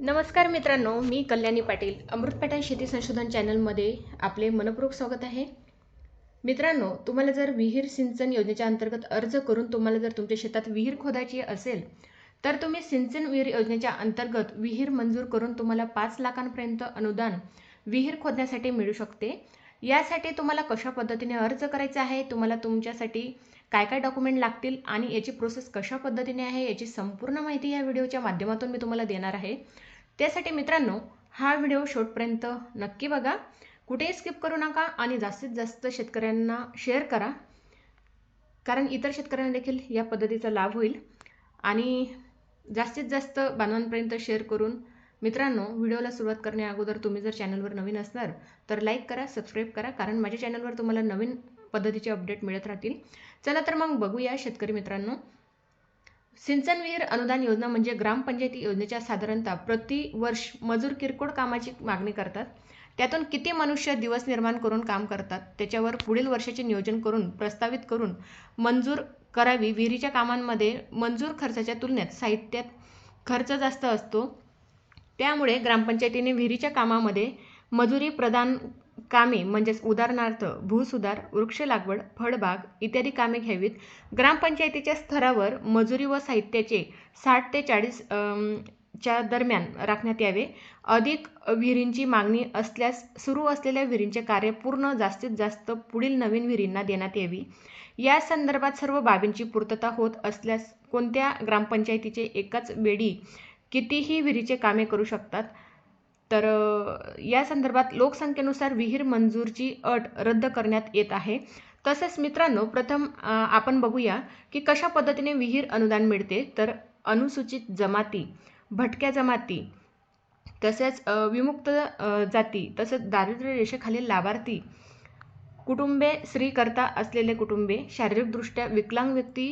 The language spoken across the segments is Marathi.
नमस्कार मित्रांनो मी कल्याणी पाटील अमृत पॅटर्न शेती संशोधन चॅनलमध्ये आपले मनपूर्वक स्वागत आहे. मित्रांनो तुम्हाला जर विहीर सिंचन योजनेच्या अंतर्गत अर्ज करून तुम्हाला जर तुमच्या शेतात विहीर खोदायची असेल तर तुम्ही सिंचन विहीर योजनेच्या अंतर्गत विहीर मंजूर करून तुम्हाला पाच लाखांपर्यंत अनुदान विहीर खोदण्यासाठी मिळू शकते. यासाठी तुम्हाला कशा पद्धतीने अर्ज करायचा आहे तुम्हाला तुमच्यासाठी काय काय डॉक्युमेंट लागतील आणि याची प्रोसेस कशा पद्धतीने आहे याची संपूर्ण माहिती या व्हिडिओच्या माध्यमातून मी तुम्हाला देणार आहे. त्यासाठी मित्रांनो हा व्हिडिओ शेवटपर्यंत नक्की बघा. कुठेही स्किप करू नका आणि जास्तीत जास्त शेतकऱ्यांना शेअर करा. कारण इतर शेतकऱ्यांना देखील या पद्धतीचा लाभ होईल. आणि जास्तीत जास्त बांधवांपर्यंत शेअर करून मित्रांनो व्हिडिओला सुरुवात करण्या अगोदर तुम्ही जर चॅनलवर नवीन असणार तर लाईक करा सबस्क्राईब करा. कारण माझ्या चॅनलवर तुम्हाला नवीन पद्धतीचे अपडेट मिळत राहतील. चला तर मग बघूया शेतकरी मित्रांनो. सिंचन विहीर अनुदान योजना म्हणजे ग्रामपंचायती योजनेच्या साधारणतः प्रतिवर्ष मजूर किरकोळ कामाची मागणी करतात. त्यातून किती मनुष्य दिवस निर्माण करून काम करतात त्याच्यावर पुढील वर्षाचे नियोजन करून प्रस्तावित करून मंजूर करावी विहिरीच्या कामांमध्ये मंजूर खर्चाच्या तुलनेत साहित्यात खर्च जास्त असतो. त्यामुळे ग्रामपंचायतीने विहिरीच्या कामामध्ये मजुरी प्रदान कामे म्हणजेच उदाहरणार्थ भूसुधार वृक्ष लागवड फळबाग इत्यादी कामे घ्यावीत. ग्रामपंचायतीच्या स्तरावर मजुरी व साहित्याचे साठ ते चाळीस च्या दरम्यान राखण्यात यावे. अधिक विहिरींची मागणी असल्यास सुरू असलेल्या विहिरींचे कार्य पूर्ण जास्तीत जास्त पुढील नवीन विहिरींना देण्यात यावी. या संदर्भात सर्व बाबींची पूर्तता होत असल्यास कोणत्या ग्रामपंचायतीचे एकाच वेळी कितीही विहिरीचे कामे करू शकतात. तर या संदर्भात लोकसंख्येनुसार विहीर मंजूरची अट रद्द करण्यात येत आहे. तसेच मित्रांनो प्रथम आपण बघूया की कशा पद्धतीने विहीर अनुदान मिळते. तर अनुसूचित जमाती भटक्या जमाती तसेच विमुक्त जाती तसेच दारिद्र्य रेषेखालील लाभार्थी कुटुंबे स्त्रीकर्ता असलेले कुटुंबे शारीरिकदृष्ट्या विकलांग व्यक्ती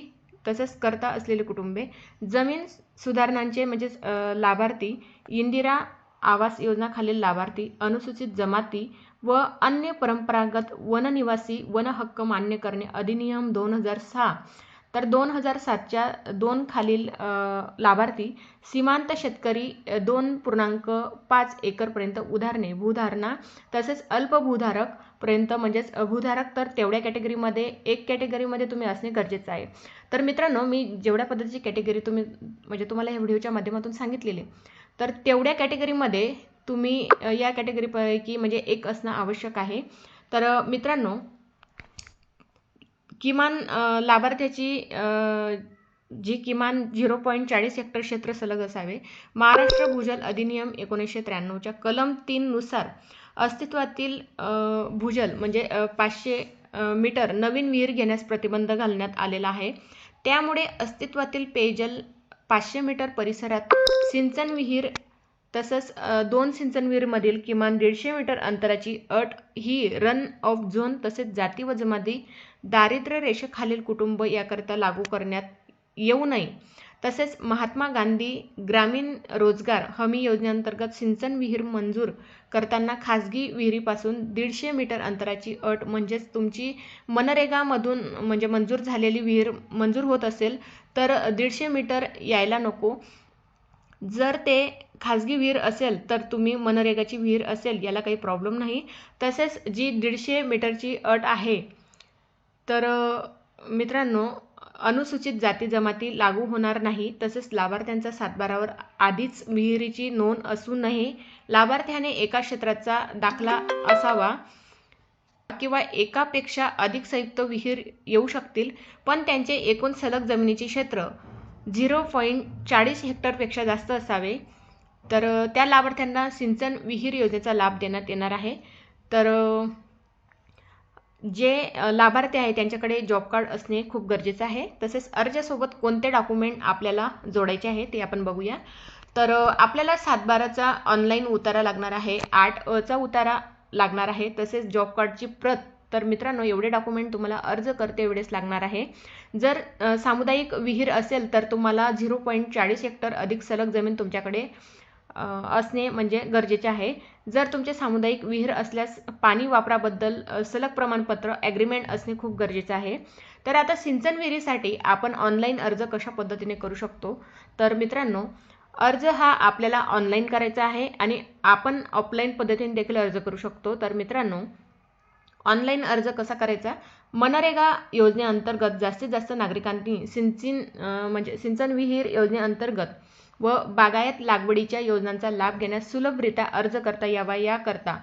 तसेच करता असलेले कुटुंबे जमीन सुधारणांचे म्हणजेच लाभार्थी इंदिरा आवास योजनाखालील लाभार्थी अनुसूचित जमाती व अन्य परंपरागत वननिवासी वन हक्क मान्य करणे अधिनियम दोन हजार सहा. तर दोन हजार सातच्या दोन खालील लाभार्थी सीमांत शेतकरी दोन पूर्णांक पाच एकरपर्यंत उधारणे भूधारणा तसेच अल्पभूधारक पर्यंत म्हणजेच भूधारक तर तेवढ्या कॅटेगरीमध्ये एक कॅटेगरीमध्ये तुम्ही असणे गरजेचं आहे. तर मित्रांनो मी जेवढ्या पद्धतीची कॅटेगरी तुम्ही म्हणजे तुम्हाला या व्हिडिओच्या माध्यमातून सांगितलेले तर तेवढ्या कॅटेगरीमध्ये तुम्ही या कॅटेगरीपैकी म्हणजे एक असणं आवश्यक आहे. तर मित्रांनो किमान लाभार्थ्याची जी किमान झिरो पॉईंट चाळीस हेक्टर क्षेत्र सलग असावे महाराष्ट्र भूजल अधिनियम एकोणीसशे त्र्याण्णवच्या कलम तीननुसार अस्तित्वातील भूजल म्हणजे पाचशे मीटर नवीन विहीर घेण्यास प्रतिबंध घालण्यात आलेला आहे. त्यामुळे अस्तित्वातील पेयजल पाचशे मीटर परिसरात सिंचन विहीर तसंच दोन सिंचन विहीरमधील किमान दीडशे मीटर अंतराची अट ही रन ऑफ झोन तसेच जाती व जमाती दारिद्र्य रेषेखालील कुटुंब याकरिता लागू करण्यात येऊ नये. तसेच महात्मा गांधी ग्रामीण रोजगार हमी योजनेअंतर्गत सिंचन विहीर मंजूर करताना खाजगी विहिरीपासून दीडशे मीटर अंतराची अट म्हणजेच तुमची मनरेगामधून म्हणजे मंजूर झालेली विहीर मंजूर होत असेल तर दीडशे मीटर यायला नको. जर ते खाजगी विहीर असेल तर तुम्ही मनरेगाची विहीर असेल याला काही प्रॉब्लेम नाही. तसेच जी दीडशे मीटरची अट आहे तर मित्रांनो अनुसूचित जाती जमाती लागू होणार नाही तसेच लाभार्थ्यांचा सातबारावर आधीच विहिरीची नोंद असूनही लाभार्थ्याने एका क्षेत्राचा दाखला असावा किंवा एकापेक्षा अधिक संयुक्त विहीर येऊ शकतील पण त्यांचे एकूण सलग जमिनीचे क्षेत्र झिरो पॉईंट चाळीस हेक्टरपेक्षा जास्त असावे. तर त्या लाभार्थ्यांना सिंचन विहीर योजनेचा लाभ देण्यात येणार आहे. तर जे लाभार्थी आहे त्यांच्याकडे जॉब कार्ड असणे खूप गरजेचं आहे. तसेच अर्जासोबत कोणते डॉक्युमेंट आपल्याला जोडायचे आहे ते आपण बघूया. तर आपल्याला सातबाराचा ऑनलाईन उतारा लागणार आहे आठ अचा उतारा लागणार आहे. तसेच जॉब कार्डची प्रत तर मित्रांनो एवढे डॉक्युमेंट तुम्हाला अर्ज करते वेळेस लागणार आहे. जर सामुदायिक विहीर असेल तर तुम्हाला झिरो पॉईंट चाळीस हेक्टर अधिक सलग जमीन तुमच्याकडे असणे म्हणजे गरजेचे आहे. जर तुमचे सामुदायिक विहीर असल्यास पाणी वापराबद्दल सलग प्रमाणपत्र ॲग्रीमेंट असणे खूप गरजेचं आहे. तर आता सिंचन विहिरीसाठी आपण ऑनलाईन अर्ज कशा पद्धतीने करू शकतो? तर मित्रांनो अर्ज हा आपल्याला ऑनलाईन करायचा आहे आणि आपण ऑफलाईन पद्धतीने देखील अर्ज करू शकतो. तर मित्रांनो ऑनलाईन अर्ज कसा करायचा? मनरेगा योजनेअंतर्गत जास्तीत जास्त नागरिकांनी सिंचन म्हणजे सिंचन विहीर योजनेअंतर्गत व बागायत लागवडीच्या योजनांचा लाभ घेण्यास सुलभरित्या अर्ज करता यावा याकरता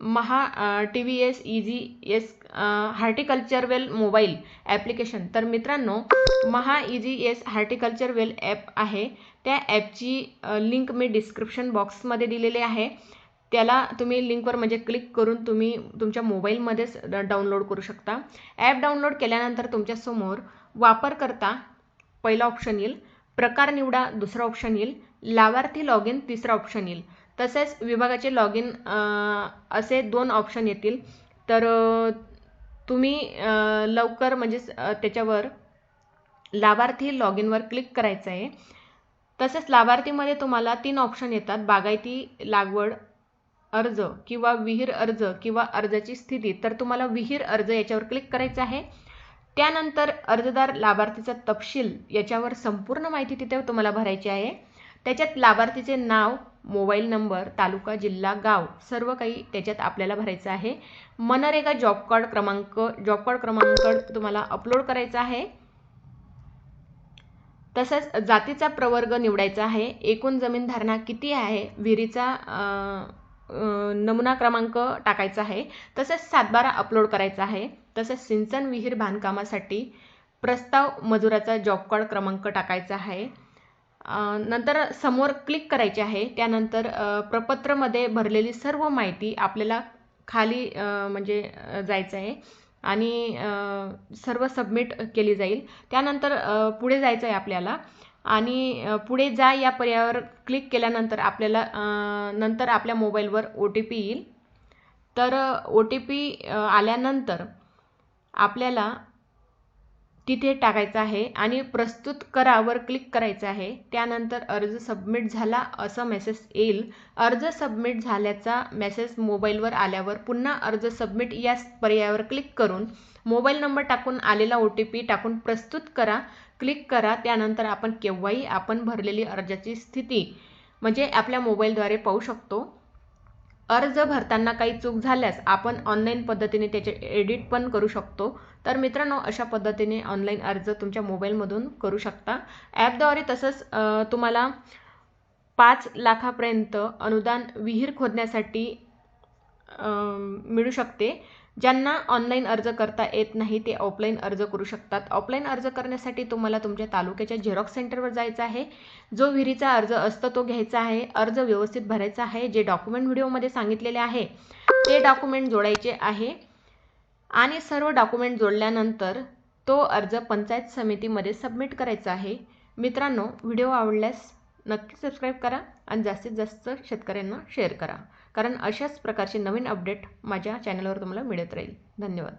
Maha T V S E G S horticulture well mobile application तर मित्रांनो Maha E G S horticulture well app आहे. त्या ॲपची लिंक मी डिस्क्रिप्शन बॉक्समध्ये दिलेली आहे. त्याला तुम्ही लिंकवर म्हणजे क्लिक करून तुम्ही तुमच्या मोबाईलमध्येच डाउनलोड करू शकता. ॲप डाउनलोड केल्यानंतर तुमच्यासमोर वापरकर्ता पहिला ऑप्शन येईल. प्रकार निवडा दुसरा ऑप्शन येईल. लाभार्थी लॉग इन तिसरा ऑप्शन येईल. तसेच विभागाचे लॉग इन असे दोन ऑप्शन येतील. तर तुम्ही लवकर म्हणजेच त्याच्यावर लाभार्थी लॉग इनवर क्लिक करायचं आहे. तसेच लाभार्थीमध्ये तुम्हाला तीन ऑप्शन येतात. बागायती लागवड अर्ज किंवा विहीर अर्ज किंवा अर्जाची स्थिती. तर तुम्हाला विहीर अर्ज याच्यावर क्लिक करायचं आहे. त्यानंतर अर्जदार लाभार्थीचा तपशील याच्यावर संपूर्ण माहिती तिथे तुम्हाला भरायची आहे. त्याच्यात लाभार्थीचे नाव मोबाईल नंबर तालुका जिल्हा गाव सर्व काही त्याच्यात आपल्याला भरायचं आहे. मनरेगा जॉब कार्ड क्रमांक जॉब कार्ड क्रमांक तुम्हाला अपलोड करायचा आहे. तसंच जातीचा प्रवर्ग निवडायचा आहे. एकूण जमीन धारणा किती आहे? विहिरीचा नमुना क्रमांक टाकायचा आहे. तसेच सातबारा अपलोड करायचा आहे. तसेच सिंचन विहीर बांधकामासाठी प्रस्ताव मजुराचा जॉब कार्ड क्रमांक टाकायचा आहे. नंतर समोर क्लिक करायचे आहे. त्यानंतर प्रपत्रमध्ये भरलेली सर्व माहिती आपल्याला खाली म्हणजे जायचं आहे. आणि सर्व सबमिट केली जाईल. त्यानंतर पुढे जायचं आहे आपल्याला. आणि पुढे जा या पर्यायावर क्लिक केल्यानंतर आपल्याला नंतर आपल्या मोबाईलवर ओ टी पी येईल. तर ओ टी पी आल्यानंतर आपल्याला तिथे टाकायचं आहे आणि प्रस्तुत करावर क्लिक करायचं आहे. त्यानंतर अर्ज सबमिट झाला असा मेसेज येईल. अर्ज सबमिट झाल्याचा मेसेज मोबाईलवर आल्यावर पुन्हा अर्ज सबमिट या पर्यायावर क्लिक करून मोबाईल नंबर टाकून आलेला ओ टी पी टाकून प्रस्तुत करा. क्लिक करा. त्यानंतर आपण केव्हाही आपण भरलेली अर्जाची स्थिती म्हणजे आपल्या मोबाईलद्वारे पाहू शकतो. अर्ज भरताना काही चूक झाल्यास आपण ऑनलाईन पद्धतीने त्याचे एडिट पण करू शकतो. तर मित्रांनो अशा पद्धतीने ऑनलाईन अर्ज तुमच्या मोबाईलमधून करू शकता. ॲपद्वारे तसंच तुम्हाला पाच लाखापर्यंत अनुदान विहीर खोदण्यासाठी मिळू शकते. ज्यांना ऑनलाईन अर्ज करता येत नाही ते ऑफलाईन अर्ज करू शकतात. ऑफलाईन अर्ज करण्यासाठी तुम्हाला तुमच्या तालुक्याच्या झेरॉक्स सेंटरवर जायचं आहे. जो विहिरीचा अर्ज असतो तो घ्यायचा आहे. अर्ज व्यवस्थित भरायचा आहे. जे डॉक्युमेंट व्हिडिओमध्ये सांगितलेले आहे ते डॉक्युमेंट जोडायचे आहे. आणि सर्व डॉक्युमेंट जोडल्यानंतर तो अर्ज पंचायत समितीमध्ये सबमिट करायचा आहे. मित्रांनो व्हिडिओ आवडल्यास नक्की सबस्क्राईब करा आणि जास्तीत जास्त शेतकऱ्यांना शेअर करा. कारण अशाच प्रकारचे नवीन अपडेट माझ्या चॅनलवर तुम्हाला मिळत राहील. धन्यवाद.